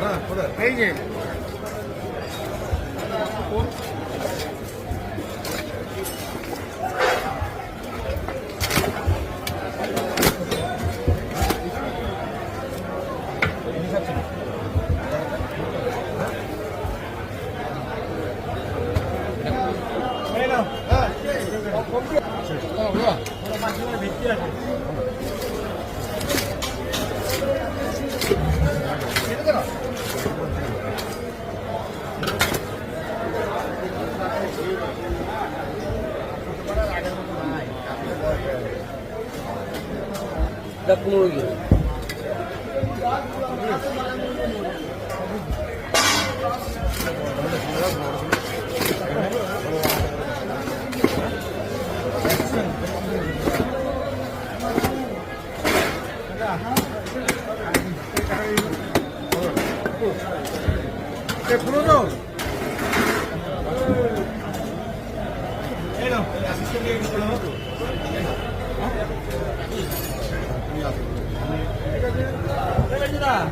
হ্যাঁ কোথায় এই যে পনেরো কিলো এ হ্যাঁ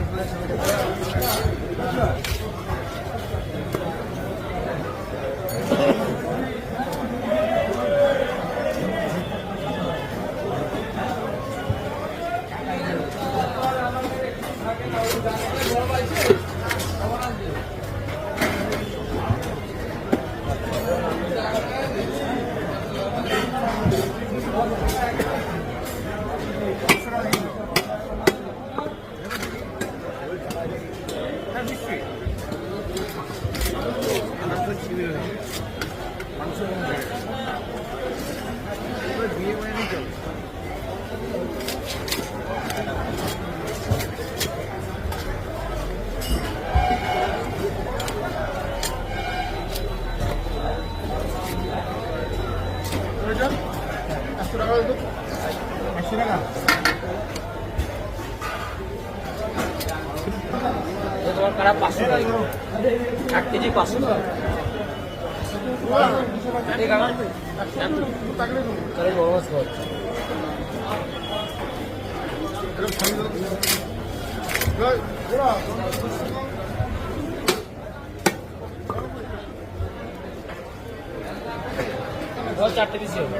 এক কেজি পাঁচশো। চারটে পিসি হবে